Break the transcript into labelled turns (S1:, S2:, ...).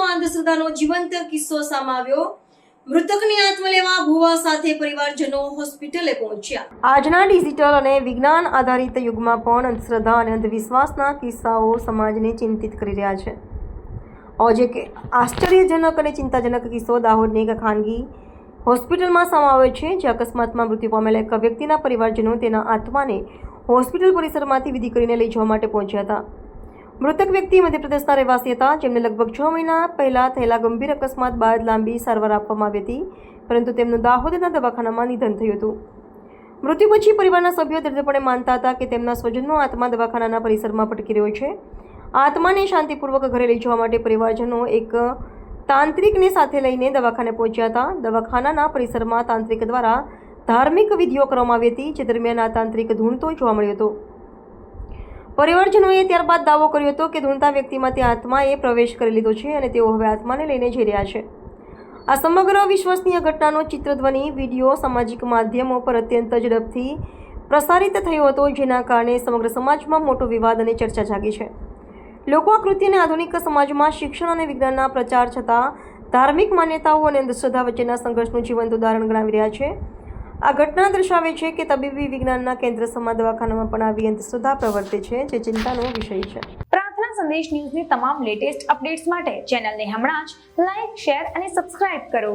S1: અંધશ્રદ્ધાનો જીવંત કિસ્સો સામે આવ્યો. મૃતકની આત્મ લેવા ભુવા સાથે પરિવારજનો હોસ્પિટલે પહોંચ્યા. આજના ડિજિટલ અને વિજ્ઞાન આધારિત યુગમાં પણ અંધશ્રદ્ધા અને અંધવિશ્વાસના કિસ્સાઓ સમાજને ચિંતિત કરી રહ્યા છે. આજે કે આશ્ચર્યજનક અને ચિંતાજનક કિસ્સો દાહોદની એક ખાનગી હોસ્પિટલમાં સમાવે છે, જે અકસ્માતમાં મૃત્યુ પામેલા એક વ્યક્તિના પરિવારજનો તેના આત્માને હોસ્પિટલ પરિસરમાંથી વિધિ કરીને લઈ જવા માટે પહોંચ્યા હતા. મૃતક વ્યક્તિ મધ્યપ્રદેશના રહેવાસી હતા. જેમને લગભગ છ મહિના પહેલાં થયેલા ગંભીર અકસ્માત બાદ લાંબી સારવાર આપવામાં આવી હતી, પરંતુ તેમનું દાહોદના દવાખાનામાં નિધન થયું હતું. મૃત્યુ પછી પરિવારના સભ્યો દર્દપણે માનતા હતા કે તેમના સ્વજનનો આત્મા દવાખાનાના પરિસરમાં ભટકી રહ્યો છે. આત્માને શાંતિપૂર્વક ઘરે લઈ જવા માટે પરિવારજનો એક તાંત્રિકને સાથે લઈને દવાખાને પહોંચ્યા હતા. દવાખાનાના પરિસરમાં તાંત્રિક દ્વારા ધાર્મિક વિધિઓ કરવામાં આવી હતી. જે દરમિયાન આ તાંત્રિક ધૂણતો જોવા મળ્યો હતો. પરિવારજનોએ ત્યારબાદ દાવો કર્યો હતો કે ધૂણતા વ્યક્તિમાં તે આત્માએ પ્રવેશ કરી લીધો છે અને તેઓ હવે આત્માને લઈને જઈ રહ્યા છે. આ સમગ્ર વિશ્વસનીય ઘટનાનો ચિત્રધ્વનિ, વીડિયો, સામાજિક માધ્યમો પર અત્યંત ઝડપથી પ્રસારિત થયો હતો, જેના કારણે સમગ્ર સમાજમાં મોટો વિવાદ અને ચર્ચા જાગી છે. લોકો આ કૃત્યને આધુનિક સમાજમાં શિક્ષણ અને વિજ્ઞાનના પ્રચાર છતાં ધાર્મિક માન્યતાઓ અને અંધશ્રદ્ધા વચ્ચેના સંઘર્ષનું જીવંત ઉદાહરણ ગણાવી રહ્યા છે. આ ઘટના દર્શાવે છે કે તબીબી વિજ્ઞાનના કેન્દ્ર સમા દવાખાનામાં પણ આવી અંધશ્રદ્ધા પ્રવર્તે છે, જે ચિંતાનો વિષય છે.
S2: પ્રાર્થના સંદેશ ન્યૂઝની તમામ લેટેસ્ટ અપડેટ્સ માટે ચેનલને હમણાં જ લાઈક, શેર અને સબસ્ક્રાઇબ કરો.